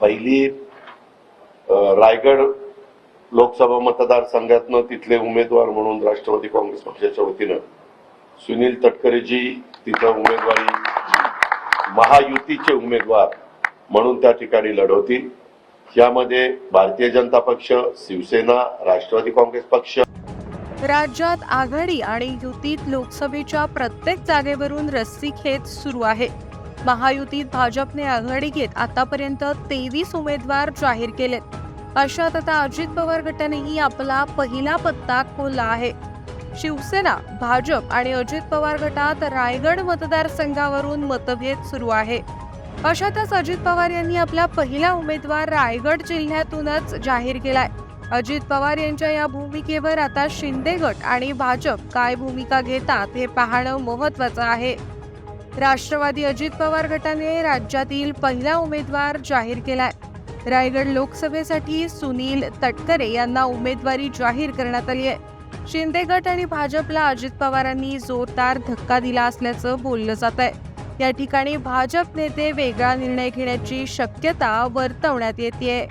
पहिली रायगड लोकसभा मतदारसंघातनं तिथले उमेदवार म्हणून राष्ट्रवादी काँग्रेस पक्षाच्या वतीनं सुनील तटकरेजी तिथं उमेदवारी महायुतीचे उमेदवार म्हणून त्या ठिकाणी लढवतील. यामध्ये भारतीय जनता पक्ष शिवसेना राष्ट्रवादी काँग्रेस पक्ष. राज्यात आघाडी आणि युतीत लोकसभेच्या प्रत्येक जागेवरून रस्सीखेच सुरू आहे. महायुतीत भाजपने आघाडी घेत आतापर्यंत तेवीस उमेदवार जाहीर केलेत. अशात आता अजित पवार गटानेही आपला पहिला पत्ता खोलला आहे. शिवसेना भाजप आणि अजित पवार गटात रायगड मतदारसंघावरून मतभेद सुरू आहे. अशातच अजित पवार यांनी आपला पहिला उमेदवार रायगड जिल्ह्यातूनच जाहीर केलाय. अजित पवार यांच्या या भूमिकेवर आता शिंदे गट आणि भाजप काय भूमिका घेतात हे पाहणं महत्वाचं आहे. राष्ट्रवादी अजित पवार गटाने राज्यातील पहिला उमेदवार जाहीर केलाय. रायगड लोकसभेसाठी सुनील तटकरे यांना उमेदवारी जाहीर करण्यात आली आहे. शिंदे गट आणि भाजपला अजित पवारांनी जोरदार धक्का दिला असल्याचं बोललं जात आहे. या ठिकाणी भाजप नेते वेगळा निर्णय घेण्याची शक्यता वर्तवण्यात येते